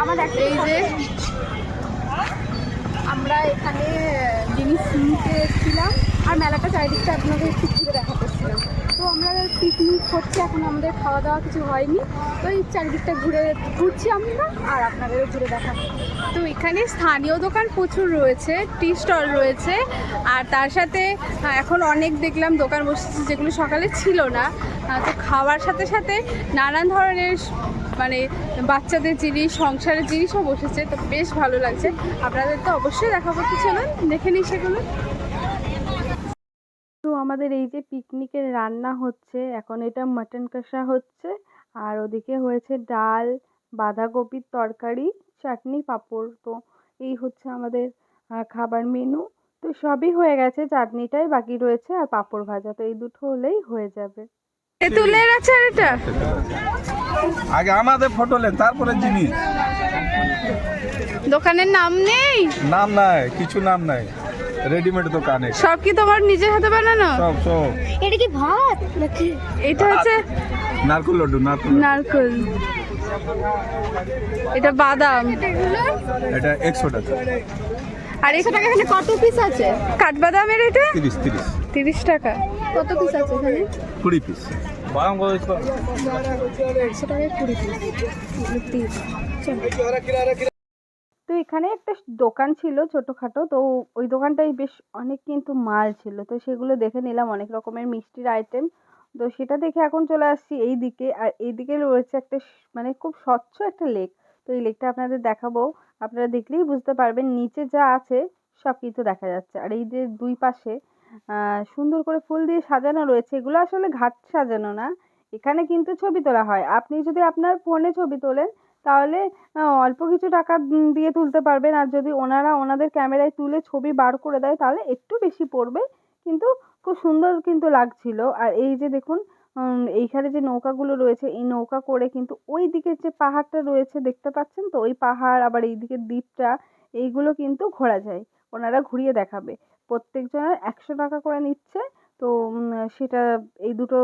আমার একটা এই যে। আমরা এখানে জিনিস নিতে এসেছিলাম আর মেলাটা চারিদিকটা আপনাদের একটু ঘুরে দেখাতেছিলাম তো আমরা পিকনিক হচ্ছে এখন আমাদের খাওয়া দাওয়া কিছু হয়নি। তো এই চারিদিকটা ঘুরে ঘুরছি আমরা আর আপনাদেরও ঘুরে দেখাচ্ছি। তো এখানে স্থানীয় দোকান প্রচুর রয়েছে টি স্টল রয়েছে আর তার সাথে এখন অনেক দেখলাম দোকান বসেছে যেগুলো সকালে ছিল না। তো খাওয়ার সাথে সাথে নানান ধরনের মানে বাচ্চাদের জিনিস সংসারের জিনিসও বসেছে তো বেশ ভালো লাগছে। আপনাদের তো অবশ্যই দেখাবো কি চলুন দেখে নিই সেগুলো। তো আমাদের এই যে পিকনিকের রান্না হচ্ছে এখন এটা মাটন কষা হচ্ছে আর ওদিকে হয়েছে ডাল বাঁধাকপির তরকারি চাটনি পাঁপড়। তো এই হচ্ছে আমাদের খাবার মেনু তো সবই হয়ে গেছে চাটনিটাই বাকি রয়েছে আর পাঁপড় ভাজা। তো এই দুটো হলেই হয়ে যাবে। তেঁতুলের আচার এটা? আগে আমাদের ফটো নেন তারপরে জিনিস। দোকানের নাম নেই? নাম নাই কিছু নাম নাই। রেডিমেড দোকানে সব কি তোমার নিজের হাতে বানানো? সব সব। এটা কি ভাত নাকি? এটা হচ্ছে নারকুল লড্ডু নারকুল। নারকেল। এটা বাদাম। এটা একশো টাকা। আর একশো টাকা এখানে কত পিস আছে? কাঠবাদামের এটা? তিরিশ তিরিশ। তিরিশ টাকা। কত পিস আছে এখানে? কুড়ি পিস টাকায় কুড়ি পিস তো এখানে একটা দোকান ছিল ছোটোখাটো, তো ওই দোকানটাই বেশ অনেক কিন্তু মাল ছিল। তো সেগুলো দেখে নিলাম, অনেক রকমের মিষ্টির আইটেম তো সেটা দেখে এখন চলে আসছি এই দিকে। আর এই দিকে রয়েছে একটা মানে খুব স্বচ্ছ একটা লেক তো এই লেকটা আপনাদের দেখাবো। আপনারা দেখলেই বুঝতে পারবেন, নিচে যা আছে সব কিছু দেখা যাচ্ছে। আর এই যে দুই পাশে সুন্দর করে ফুল দিয়ে সাজানো রয়েছে। এগুলো আসলে ঘাট সাজানো না। এখানে কিন্তু ছবি তোলা হয়। আপনি যদি আপনার ফোনে ছবি তোলেন, তাহলে অল্প কিছু টাকা দিয়ে তুলতে পারবেন। আর যদি ওনারা ওনাদের ক্যামেরায় তুলে ছবি বার করে দেয়, তাহলে একটু বেশি পড়বে। কিন্তু খুব সুন্দর কিন্তু লাগছিল। আর এই যে দেখুন এইখানে যে নৌকাগুলো রয়েছে, এই নৌকা করে কিন্তু ওই দিকের যে পাহাড়টা রয়েছে, দেখতে পাচ্ছেন তো? ওই পাহাড়, আবার এই দিকের দ্বীপটা, এইগুলো কিন্তু ঘোরা যায়। ওনারা ঘুরিয়ে দেখাবে। প্রত্যেকজনের একশো টাকা করে নিচ্ছে। তো সেটা এই দুটো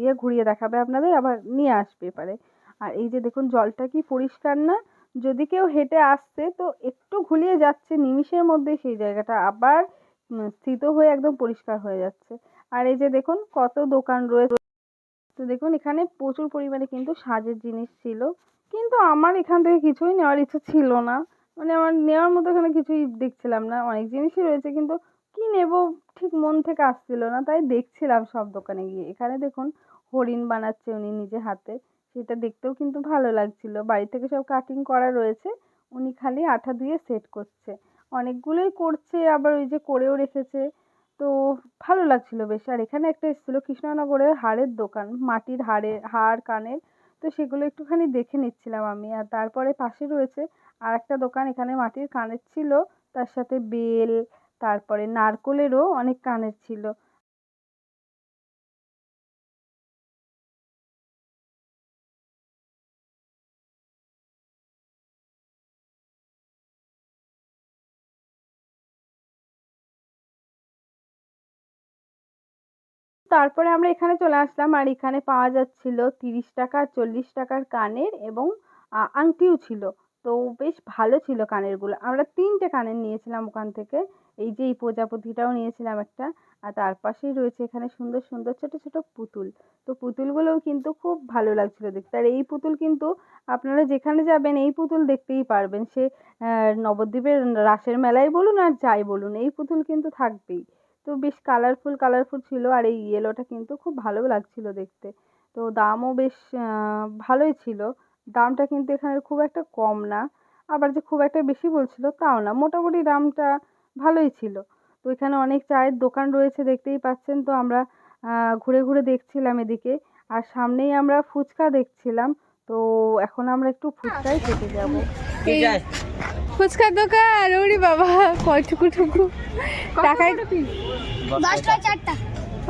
ইয়ে ঘুরিয়ে দেখাবে আপনাদের, আবার নিয়ে আসবে এপারে। আর এই যে দেখুন, জলটা কি পরিষ্কার না? যদি কেউ হেঁটে আসছে, তো একটু ঘুলিয়ে যাচ্ছে, নিমিষের মধ্যে সেই জায়গাটা আবার স্থিত হয়ে একদম পরিষ্কার হয়ে যাচ্ছে। আর এই যে দেখুন, কত দোকান রয়েছে। তো দেখুন, এখানে প্রচুর পরিমাণে কিন্তু সাজের জিনিস ছিল। কিন্তু আমার এখান থেকে কিছুই নেওয়ার ইচ্ছা ছিল না। মানে আমার নেওয়ার মতো এখানে কিছুই দেখছিলাম না। অনেক জিনিসই রয়েছে, কিন্তু কি নেব? ঠিক মন থেকে আসছিল না, তাই দেখছিলাম সব দোকানে গিয়ে। এখানে দেখুন, হরিণ বানাচ্ছে উনি নিজে হাতে। সেটা দেখতেও কিন্তু ভালো লাগছিল। বাড়ি থেকে সব কাটিং করা রয়েছে, উনি খালি আঠা দিয়ে সেট করছে। অনেকগুলোই করছে, আবার ওই যে করেও রেখেছে। তো ভালো লাগছিল বেশ। আর এখানে একটা এসেছিল কৃষ্ণনগরের হাড়ের দোকান, মাটির হাড়ের হাড়, কানের। তো সেগুলো একটুখানি দেখে নিচ্ছিলাম আমি। আর তারপরে পাশে রয়েছে আর একটা দোকান, এখানে মাটির কানের ছিল। তার সাথে বেল তারপরে নারকোলেরও অনেক কানের ছিল। তারপরে আমরা এখানে চলে আসলাম আর এখানে পাওয়া যাচ্ছিল তিরিশ টাকা চল্লিশ টাকার কানের এবং আংটিও ছিল। তো বেশ ভালো ছিল কানেরগুলো। আমরা তিনটে কানের নিয়েছিলাম ওখান থেকে। এই যে এই প্রজাপতিটাও নিয়েছিলাম একটা। আর তার পাশেই রয়েছে এখানে সুন্দর সুন্দর ছোট ছোট পুতুল। তো পুতুলগুলোও কিন্তু খুব ভালো লাগছিল দেখতে। আর এই পুতুল কিন্তু আপনারা যেখানে যাবেন, এই পুতুল দেখতেই পারবেন। সে নবদ্বীপের রাসের মেলায় বলুন আর যাই বলুন, এই পুতুল কিন্তু থাকবেই। তো বেশ কালারফুল কালারফুল ছিল আর এই ইয়েলোটা কিন্তু খুব ভালো লাগছিল দেখতে। তো দামও বেশ ভালোই ছিল। দামটা কিন্তু এখানে খুব একটা কম না। আবার যে খুব একটা বেশি বলছিল তাও না। মোটামুটি দামটা ভালোই ছিল। তো এখানে অনেক চায়ের দোকান রয়েছে দেখতেই পাচ্ছেন। তো আমরা আহ, ঘুরে ঘুরে দেখছিলাম এদিকে। আর সামনেই আমরা ফুচকা দেখছিলাম। তো এখন আমরা একটু ফুচকাই খেতে যাব। এই ফুচকার দোকান ওরে বাবা কয়টুকু টুকু। টাকায় দশ টাকা চারটা।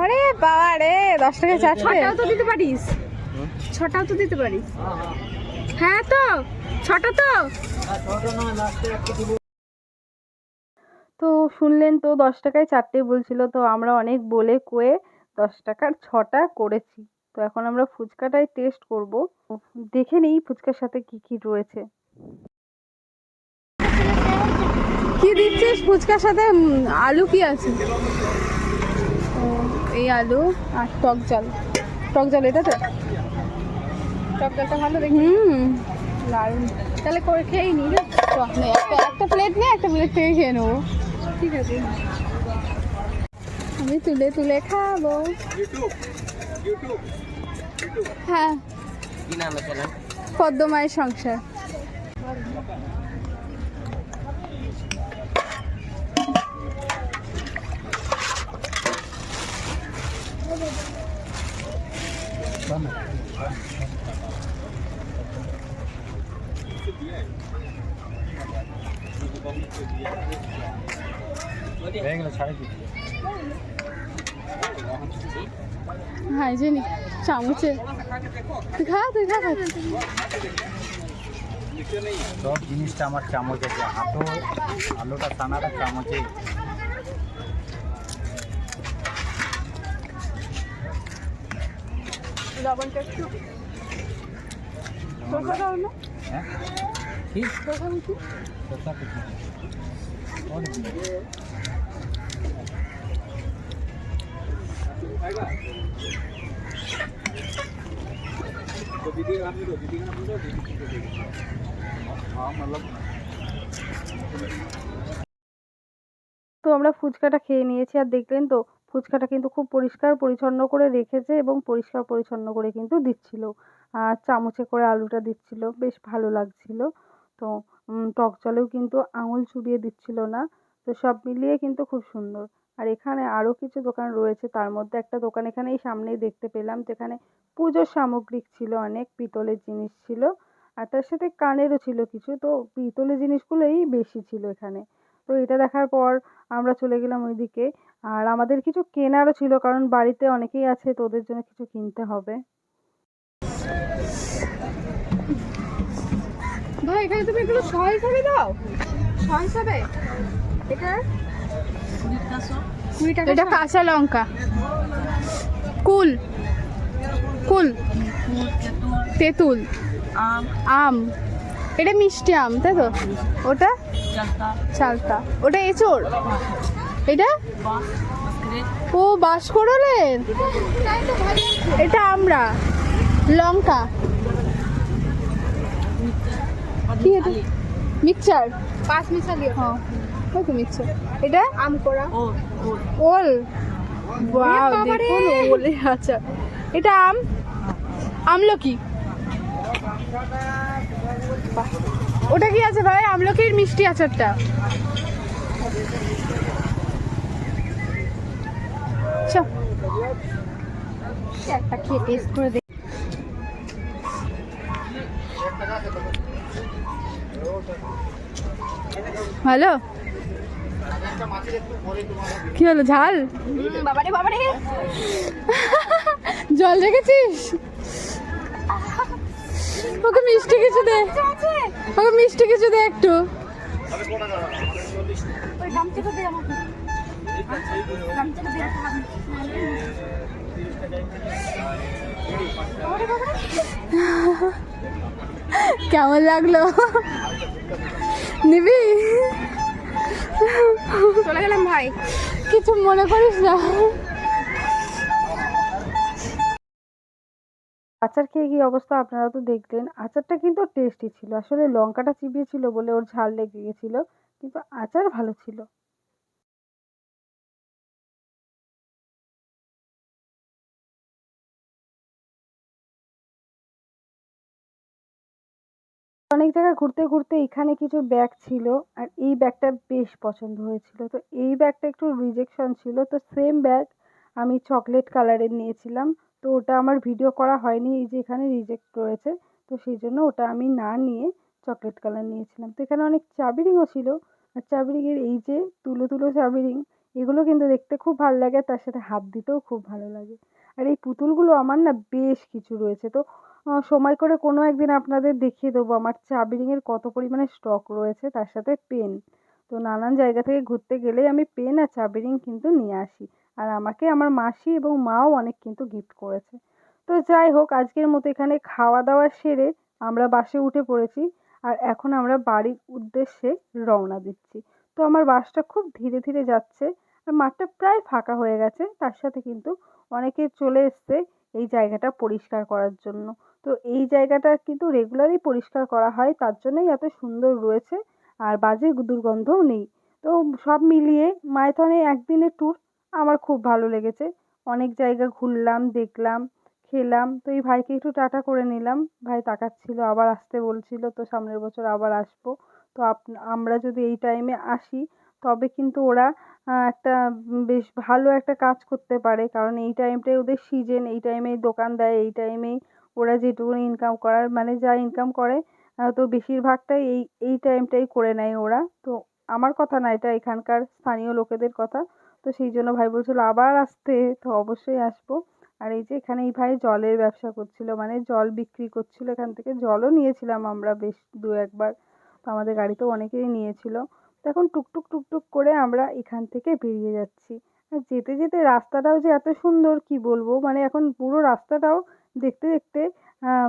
আরে বাবা রে দশ টাকা চারটে। ছটাও তো দিতে পারিস। ছটাও তো দিতে পারিস। হ্যাঁ তো ছটা তো। তো শুনলেন তো দশ টাকায় চারটে বলছিল তো আমরা অনেক বলে কয়ে দশ টাকার ছটা করেছি। তো এখন আমরা ফুচকাটাই টেস্ট করব। দেখে নিই ফুচকার সাথে কি কি রয়েছে। কি দিচ্ছিস? ফুচকার সাথে আলু কি আছে? এই আলু আর টক জল। টক জল এটা তো টক জলটা ভালো দেখি হুম। দারুণ। তাহলে করে খেয়েই নি একটা একটা প্লেট নে একটা প্লেট থেকে খেয়ে নেব। ঠিক আছে। আমি তুলে তুলে খাব। হ্যাঁ। কি পদ্মমায়ের সংসার। হাইজেনিক হ্যাঁ, চামচে তুই খা সব জিনিসটা আমার চামচ আছে হাতো আলুটা টানাটা চামচে। লবণটা একটু। তোর কথা হলো? হ্যাঁ। কথা কি? তো আমরা ফুচকাটা খেয়ে নিয়েছি আর দেখলেন তো, ফুচকাটা কিন্তু খুব পরিষ্কার, পরিচ্ছন্ন করে রেখেছে এবং পরিষ্কার, পরিচ্ছন্ন করে কিন্তু দিচ্ছিল। আর চামচে করে আলুটা দিচ্ছিল, বেশ ভালো লাগছিল। তো টক জলেও কিন্তু আঙুল চুবিয়ে দিচ্ছিল না। তো সব মিলিয়ে কিন্তু খুব সুন্দর। আর এখানে আরও কিছু দোকান রয়েছে। তার মধ্যে একটা দোকান এখানে এই সামনেই দেখতে পেলাম তো এখানে পুজোর সামগ্রিক ছিল, অনেক পিতলের জিনিস ছিল, আর তার সাথে কানেরও ছিল কিছু। তো পিতলের জিনিসগুলোই বেশি ছিল এখানে। তো এটা দেখার পর আমরা চলে গেলাম ওইদিকে। আর আমাদের কিছু কেনারও ছিল, কারণ বাড়িতে অনেকেই আছে, তো ওদের জন্য কিছু কিনতে হবে। ভাই, এখানে তুমি এগুলো ছ হিসাবে দাও। ছ হিসাবে এটা এটা কাঁচা লঙ্কা। কুল। কুল। তেঁতুল। আম। এটা মিষ্টি আম তাই তো? ওটা? চালতা। ওটা এঁচড়? এটা? ও বাঁশকরলের এটা আমরা। লঙ্কা। কি এটা? মিক্সচার পাঁচ মিশালি। হ্যাঁ। এটা? আম করা। ওল। ওয়াও দেখুন ওলে আচ্ছা। এটা আম? আমলকি। ওটা কি আছে ভাই? আমলকির মিষ্টি আচারটা। চ একটা খেয়ে টেস্ট করে দেখি। ভালো কি হলো ঝাল? বাবারে বাবারে। জল রেখেছিস ওকে মিষ্টি কিছু দে। ওকে মিষ্টি কিছু দে একটু। কেমন লাগল? নিবি? চলে গেলাম ভাই। কিছু মনে করিস না। আচার খেয়ে কি অবস্থা আপনারা তো দেখলেন। আচারটা কিন্তু টেস্টি ছিল। আসলে লঙ্কাটা চিবিয়েছিল বলে ওর ঝাল লেগে গেছিল, কিন্তু আচার ভালো ছিল। অনেক জায়গায় ঘুরতে ঘুরতে এখানে কিছু ব্যাগ ছিল আর এই ব্যাগটা বেশ পছন্দ হয়েছিল। তো এই ব্যাগটা একটু রিজেকশন ছিল। তো সেম ব্যাগ আমি চকলেট কালারের নিয়েছিলাম। তো ওটা আমার ভিডিও করা হয়নি, এই যে এখানে রিজেক্ট রয়েছে। তো সেই জন্য ওটা আমি না নিয়ে চকলেট কালার নিয়েছিলাম। তো এখানে অনেক চাবি রিংও ছিল। আর চাবি রিংয়ের এই যে তুলো তুলো চাবি রিং এগুলো কিন্তু দেখতে খুব ভালো লাগে। তার সাথে হাত দিতেও খুব ভালো লাগে। আর এই পুতুলগুলো আমার না বেশ কিছু রয়েছে। তো সময় করে কোনো একদিন আপনাদের দেখিয়ে দেবো। আমার চাবি রিংয়ের কত পরিমাণে স্টক রয়েছে তার সাথে পেন তো নানান জায়গা থেকে ঘুরতে গেলেই আমি পেন আর চাবি রিং কিন্তু নিয়ে আসি। আর আমাকে আমার মাসি এবং মাও অনেক কিন্তু গিফট করেছে। তো যাই হোক, আজকের মতো এখানে খাওয়া দাওয়া সেরে আমরা বাসে উঠে পড়েছি আর এখন আমরা বাড়ির উদ্দেশ্যে রওনা দিচ্ছি। তো আমার বাসটা খুব ধীরে ধীরে যাচ্ছে আর মাঠটা প্রায় ফাঁকা হয়ে গেছে। তার সাথে কিন্তু অনেকে চলে এসছে এই জায়গাটা পরিষ্কার করার জন্য। তো এই জায়গাটা কিন্তু রেগুলারই পরিষ্কার করা হয়, তার জন্যই এত সুন্দর রয়েছে আর বাজে দুর্গন্ধও নেই। তো সব মিলিয়ে মাইথনে একদিনের ট্যুর আমার খুব ভালো লেগেছে। অনেক জায়গা ঘুরলাম, দেখলাম, খেলাম, তো এই ভাইকে একটু টাটা করে নিলাম। ভাই তাকাচ্ছিল, আবার আসতে বলছিল, তো সামনের বছর আবার আসব। তো আপ, আমরা যদি এই টাইমে আসি, তবে কিন্তু ওরা একটা বেশ ভালো একটা কাজ করতে পারে। কারণ এই টাইমটাই ওদের সিজন এই টাইমেই দোকান দেয়, এই টাইমেই ওরা যেটুকু ইনকাম করার মানে যা ইনকাম করে তো বেশিরভাগটাই এই এই টাইমটাই করে নেয় ওরা। তো আমার কথা না, এটা এখানকার স্থানীয় লোকেদের কথা। তো সেই জন্য ভাই বলছিল, আবার আসতে। তো অবশ্যই আসব। আর এই যে এখানে এই ভাই জলের ব্যবসা করছিল মানে জল বিক্রি করছিল এখান থেকে। জলও নিয়েছিলাম আমরা বেশ দু একবার। তো আমাদের গাড়িতেও অনেকেই নিয়েছিল। তো এখন টুকটুক টুকটুক করে আমরা এখান থেকে বেরিয়ে যাচ্ছি। যেতে যেতে রাস্তাটাও যে এত সুন্দর, কি বলব? মানে এখন পুরো রাস্তাটাও দেখতে দেখতে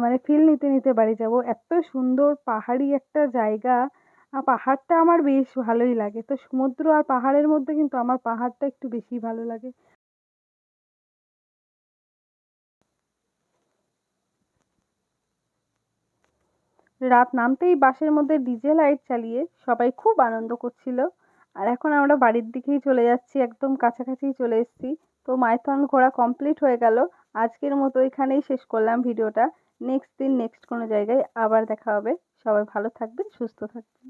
মানে ফিল নিতে নিতে বাড়ি যাব। এত সুন্দর পাহাড়ি একটা জায়গা। আর পাহাড়টা আমার বেশ ভালোই লাগে। তো সমুদ্র আর পাহাড়ের মধ্যে কিন্তু আমার পাহাড়টা একটু বেশি ভালো লাগে। রাত নামতেই বাসের মধ্যে ডিজে লাইট চালিয়ে সবাই খুব আনন্দ করছিল। আর এখন আমরা বাড়ির দিকেই চলে যাচ্ছি, একদম কাছাকাছিই চলে এসেছি। তো মাইথন ঘোরা কমপ্লিট হয়ে গেল। আজকের মতো এখানেই শেষ করলাম ভিডিওটা। নেক্সট দিন নেক্সট কোনো জায়গায় আবার দেখা হবে। সবাই ভালো থাকবেন, সুস্থ থাকবেন।